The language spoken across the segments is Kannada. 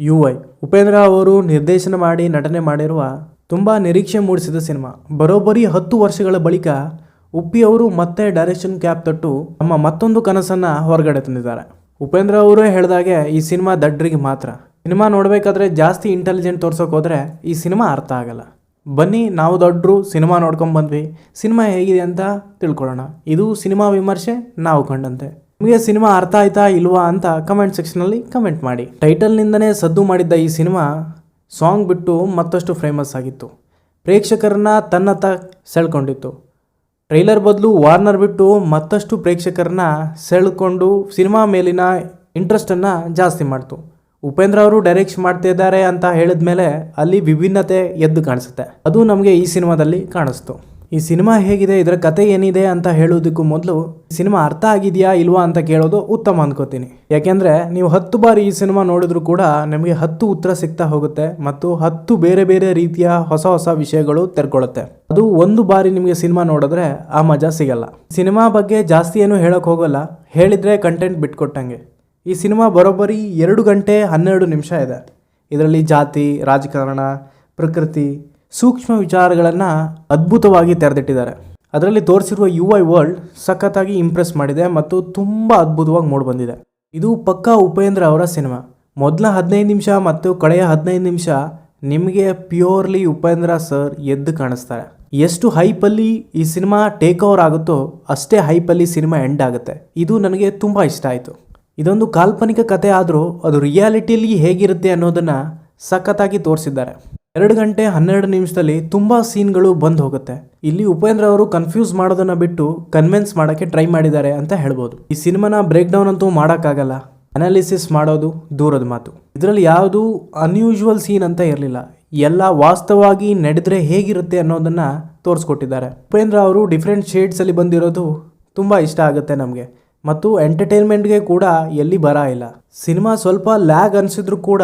ಯು ಐ ಉಪೇಂದ್ರ ಅವರು ನಿರ್ದೇಶನ ಮಾಡಿ ನಟನೆ ಮಾಡಿರುವ ತುಂಬ ನಿರೀಕ್ಷೆ ಮೂಡಿಸಿದ ಸಿನಿಮಾ. ಬರೋಬ್ಬರಿ ಹತ್ತು ವರ್ಷಗಳ ಬಳಿಕ ಉಪ್ಪಿ ಅವರು ಮತ್ತೆ ಡೈರೆಕ್ಷನ್ ಕ್ಯಾಪ್ ತೊಟ್ಟು ನಮ್ಮ ಮತ್ತೊಂದು ಕನಸನ್ನು ಹೊರಗಡೆ ತಂದಿದ್ದಾರೆ. ಉಪೇಂದ್ರ ಅವರೇ ಹೇಳಿದಾಗೆ, ಈ ಸಿನಿಮಾ ದಡ್ರಿಗೆ ಮಾತ್ರ. ಸಿನಿಮಾ ನೋಡಬೇಕಾದ್ರೆ ಜಾಸ್ತಿ ಇಂಟೆಲಿಜೆಂಟ್ ತೋರ್ಸೋಕೆ ಹೋದರೆ ಈ ಸಿನಿಮಾ ಅರ್ಥ ಆಗಲ್ಲ. ಬನ್ನಿ, ನಾವು ದೊಡ್ಡರು ಸಿನಿಮಾ ನೋಡ್ಕೊಂಡ್ಬಂದ್ವಿ ಸಿನಿಮಾ ಹೇಗಿದೆ ಅಂತ ತಿಳ್ಕೊಳ್ಳೋಣ. ಇದು ಸಿನಿಮಾ ವಿಮರ್ಶೆ, ನಾವು ಕಂಡಂತೆ. ನಿಮಗೆ ಸಿನಿಮಾ ಅರ್ಥ ಆಯ್ತಾ ಇಲ್ವಾ ಅಂತ ಕಮೆಂಟ್ ಸೆಕ್ಷನಲ್ಲಿ ಕಮೆಂಟ್ ಮಾಡಿ. ಟೈಟಲ್ನಿಂದನೇ ಸದ್ದು ಮಾಡಿದ್ದ ಈ ಸಿನಿಮಾ ಸಾಂಗ್ ಬಿಟ್ಟು ಮತ್ತಷ್ಟು ಫೇಮಸ್ ಆಗಿತ್ತು. ಪ್ರೇಕ್ಷಕರನ್ನ ತನ್ನತ್ತ ಸೆಳ್ಕೊಂಡಿತ್ತು. ಟ್ರೈಲರ್ ಬದಲು ವಾರ್ನರ್ ಬಿಟ್ಟು ಮತ್ತಷ್ಟು ಪ್ರೇಕ್ಷಕರನ್ನ ಸೆಳ್ಕೊಂಡು ಸಿನಿಮಾ ಮೇಲಿನ ಇಂಟ್ರೆಸ್ಟನ್ನು ಜಾಸ್ತಿ ಮಾಡ್ತು. ಉಪೇಂದ್ರ ಅವರು ಡೈರೆಕ್ಟ್ ಮಾಡ್ತಾ ಇದ್ದಾರೆ ಅಂತ ಹೇಳಿದ ಮೇಲೆ ಅಲ್ಲಿ ವಿಭಿನ್ನತೆ ಎದ್ದು ಕಾಣಿಸುತ್ತೆ. ಅದು ನಮಗೆ ಈ ಸಿನಿಮಾದಲ್ಲಿ ಕಾಣಿಸ್ತು. ಈ ಸಿನಿಮಾ ಹೇಗಿದೆ, ಇದರ ಕತೆ ಏನಿದೆ ಅಂತ ಹೇಳೋದಕ್ಕೂ ಮೊದಲು ಸಿನಿಮಾ ಅರ್ಥ ಆಗಿದೆಯಾ ಇಲ್ವಾ ಅಂತ ಕೇಳೋದು ಉತ್ತಮ ಅಂದ್ಕೋತೀನಿ ಯಾಕೆಂದರೆ ನೀವು ಹತ್ತು ಬಾರಿ ಈ ಸಿನಿಮಾ ನೋಡಿದ್ರೂ ಕೂಡ ನಿಮಗೆ ಹತ್ತು ಉತ್ತರ ಸಿಗ್ತಾ ಹೋಗುತ್ತೆ ಮತ್ತು ಹತ್ತು ಬೇರೆ ಬೇರೆ ರೀತಿಯ ಹೊಸ ಹೊಸ ವಿಷಯಗಳು ತೆರ್ಕೊಳ್ಳುತ್ತೆ ಅದು ಒಂದು ಬಾರಿ ನಿಮಗೆ ಸಿನಿಮಾ ನೋಡಿದ್ರೆ ಆ ಮಜಾ ಸಿಗಲ್ಲ. ಸಿನಿಮಾ ಬಗ್ಗೆ ಜಾಸ್ತಿ ಏನು ಹೇಳೋಕೆ ಹೋಗಲ್ಲ, ಹೇಳಿದರೆ ಕಂಟೆಂಟ್ ಬಿಟ್ಕೊಟ್ಟಂಗೆ. ಈ ಸಿನಿಮಾ ಬರೋಬ್ಬರಿ ಎರಡು ಗಂಟೆ ಹನ್ನೆರಡು ನಿಮಿಷ ಇದೆ. ಇದರಲ್ಲಿ ಜಾತಿ, ರಾಜಕಾರಣ, ಪ್ರಕೃತಿ ಸೂಕ್ಷ್ಮ ವಿಚಾರಗಳನ್ನು ಅದ್ಭುತವಾಗಿ ತೆರೆದಿಟ್ಟಿದ್ದಾರೆ. ಅದರಲ್ಲಿ ತೋರಿಸಿರುವ ಯು ಐ ವರ್ಲ್ಡ್ ಸಖತ್ತಾಗಿ ಇಂಪ್ರೆಸ್ ಮಾಡಿದೆ ಮತ್ತು ತುಂಬ ಅದ್ಭುತವಾಗಿ ಮೂಡಿಬಂದಿದೆ ಇದು ಪಕ್ಕಾ ಉಪೇಂದ್ರ ಅವರ ಸಿನಿಮಾ. ಮೊದಲ ಹದಿನೈದು ನಿಮಿಷ ಮತ್ತು ಕಡೆಯ ಹದಿನೈದು ನಿಮಿಷ ನಿಮಗೆ ಪ್ಯೂರ್ಲಿ ಉಪೇಂದ್ರ ಸರ್ ಎದ್ದು ಕಾಣಿಸ್ತಾರೆ. ಎಷ್ಟು ಹೈಪಲ್ಲಿ ಈ ಸಿನಿಮಾ ಟೇಕ್ ಓವರ್ ಆಗುತ್ತೋ ಅಷ್ಟೇ ಹೈಪಲ್ಲಿ ಸಿನಿಮಾ ಎಂಡ್ ಆಗುತ್ತೆ. ಇದು ನನಗೆ ತುಂಬ ಇಷ್ಟ ಆಯಿತು. ಇದೊಂದು ಕಾಲ್ಪನಿಕ ಕತೆ ಆದರೂ ಅದು ರಿಯಾಲಿಟಿಯಲ್ಲಿ ಹೇಗಿರುತ್ತೆ ಅನ್ನೋದನ್ನು ಸಖತ್ತಾಗಿ ತೋರಿಸಿದ್ದಾರೆ. ಎರಡು ಗಂಟೆ ಹನ್ನೆರಡು ನಿಮಿಷದಲ್ಲಿ ತುಂಬ ಸೀನ್ಗಳು ಬಂದು ಹೋಗುತ್ತೆ. ಇಲ್ಲಿ ಉಪೇಂದ್ರ ಅವರು ಕನ್ಫ್ಯೂಸ್ ಮಾಡೋದನ್ನ ಬಿಟ್ಟು ಕನ್ವಿನ್ಸ್ ಮಾಡೋಕ್ಕೆ ಟ್ರೈ ಮಾಡಿದ್ದಾರೆ ಅಂತ ಹೇಳ್ಬೋದು. ಈ ಸಿನಿಮಾನ ಬ್ರೇಕ್ ಡೌನ್ ಅಂತೂ ಮಾಡೋಕ್ಕಾಗಲ್ಲ. ಅನಾಲಿಸಿಸ್ ಮಾಡೋದು ದೂರದ ಮಾತು. ಇದರಲ್ಲಿ ಯಾವುದು ಅನ್ಯೂಶುವಲ್ ಸೀನ್ ಅಂತ ಇರಲಿಲ್ಲ. ಎಲ್ಲ ವಾಸ್ತವವಾಗಿ ನಡೆದ್ರೆ ಹೇಗಿರುತ್ತೆ ಅನ್ನೋದನ್ನ ತೋರಿಸ್ಕೊಟ್ಟಿದ್ದಾರೆ. ಉಪೇಂದ್ರ ಅವರು ಡಿಫ್ರೆಂಟ್ ಶೇಡ್ಸಲ್ಲಿ ಬಂದಿರೋದು ತುಂಬ ಇಷ್ಟ ಆಗುತ್ತೆ ನಮಗೆ. ಮತ್ತು ಎಂಟರ್ಟೈನ್ಮೆಂಟ್ಗೆ ಕೂಡ ಎಲ್ಲಿ ಬರ ಇಲ್ಲ. ಸಿನಿಮಾ ಸ್ವಲ್ಪ ಲ್ಯಾಗ್ ಅನಿಸಿದ್ರು ಕೂಡ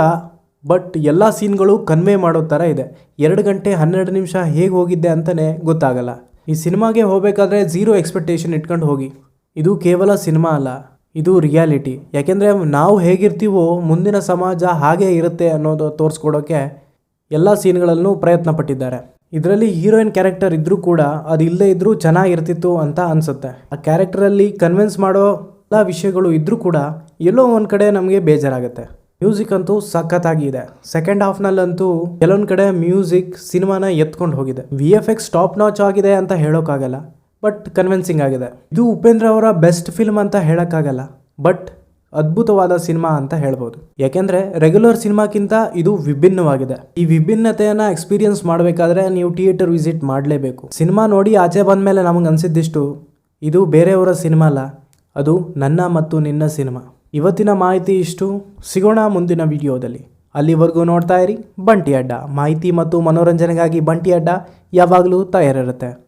ಬಟ್ ಎಲ್ಲ ಸೀನ್ಗಳು ಕನ್ವೆ ಮಾಡೋ ಥರ ಇದೆ. ಎರಡು ಗಂಟೆ ಹನ್ನೆರಡು ನಿಮಿಷ ಹೇಗೆ ಹೋಗಿದ್ದೆ ಅಂತಲೇ ಗೊತ್ತಾಗಲ್ಲ. ಈ ಸಿನಿಮಾಗೆ ಹೋಗಬೇಕಾದ್ರೆ ಝೀರೋ ಎಕ್ಸ್ಪೆಕ್ಟೇಷನ್ ಇಟ್ಕೊಂಡು ಹೋಗಿ. ಇದು ಕೇವಲ ಸಿನಿಮಾ ಅಲ್ಲ, ಇದು ರಿಯಾಲಿಟಿ ಯಾಕೆಂದರೆ ನಾವು ಹೇಗಿರ್ತೀವೋ ಮುಂದಿನ ಸಮಾಜ ಹಾಗೇ ಇರುತ್ತೆ ಅನ್ನೋದು ತೋರಿಸ್ಕೊಡೋಕ್ಕೆ ಎಲ್ಲ ಸೀನ್ಗಳಲ್ಲೂ ಪ್ರಯತ್ನ ಪಟ್ಟಿದ್ದಾರೆ ಇದರಲ್ಲಿ ಹೀರೋಯಿನ್ ಕ್ಯಾರೆಕ್ಟರ್ ಇದ್ದರೂ ಕೂಡ ಅದು ಇಲ್ಲದೇ ಇದ್ದರೂ ಚೆನ್ನಾಗಿರ್ತಿತ್ತು ಅಂತ ಅನಿಸುತ್ತೆ. ಆ ಕ್ಯಾರೆಕ್ಟರಲ್ಲಿ ಕನ್ವಿನ್ಸ್ ಮಾಡೋ ಎಲ್ಲ ವಿಷಯಗಳು ಇದ್ದರೂ ಕೂಡ ಎಲ್ಲೋ ಒಂದು ಕಡೆ ನಮಗೆ ಬೇಜಾರಾಗುತ್ತೆ. ಮ್ಯೂಸಿಕ್ ಅಂತೂ ಸಖತ್ತಾಗಿ ಇದೆ ಸೆಕೆಂಡ್ ಹಾಫ್ನಲ್ಲಂತೂ ಕೆಲವೊಂದು ಕಡೆ ಮ್ಯೂಸಿಕ್ ಸಿನಿಮಾನ ಎತ್ಕೊಂಡು ಹೋಗಿದೆ. V F X top notch ಆಗಿದೆ ಅಂತ ಹೇಳೋಕ್ಕಾಗಲ್ಲ ಬಟ್ ಕನ್ವಿನ್ಸಿಂಗ್ ಆಗಿದೆ. ಇದು ಉಪೇಂದ್ರ ಅವರ ಬೆಸ್ಟ್ ಫಿಲ್ಮ್ ಅಂತ ಹೇಳೋಕ್ಕಾಗಲ್ಲ ಬಟ್ ಅದ್ಭುತವಾದ ಸಿನಿಮಾ ಅಂತ ಹೇಳ್ಬೋದು. ಯಾಕೆಂದ್ರೆ ರೆಗ್ಯುಲರ್ ಸಿನಿಮಾಕ್ಕಿಂತ ಇದು ವಿಭಿನ್ನವಾಗಿದೆ. ಈ ವಿಭಿನ್ನತೆಯನ್ನು ಎಕ್ಸ್ಪೀರಿಯನ್ಸ್ ಮಾಡಬೇಕಾದ್ರೆ ನೀವು ಥಿಯೇಟರ್ ವಿಸಿಟ್ ಮಾಡಲೇಬೇಕು. ಸಿನಿಮಾ ನೋಡಿ ಆಚೆ ಬಂದ ಮೇಲೆ ನಮಗೆ ಅನಿಸಿದ್ದಿಷ್ಟು, ಇದು ಬೇರೆಯವರ ಸಿನಿಮಾ ಅಲ್ಲ, ಅದು ನನ್ನ ಮತ್ತು ನಿನ್ನ ಸಿನಿಮಾ ಇವತ್ತಿನ ಮಾಹಿತಿ ಇಷ್ಟು. ಸಿಗೋಣ ಮುಂದಿನ ವಿಡಿಯೋದಲ್ಲಿ. ಅಲ್ಲಿವರೆಗೂ ನೋಡ್ತಾ ಇರಿ. ಬಂಟಿ ಅಡ್ಡ. ಮಾಹಿತಿ ಮತ್ತು ಮನೋರಂಜನೆಗಾಗಿ ಬಂಟಿ ಅಡ್ಡ ಯಾವಾಗಲೂ ತಯಾರಿರುತ್ತೆ.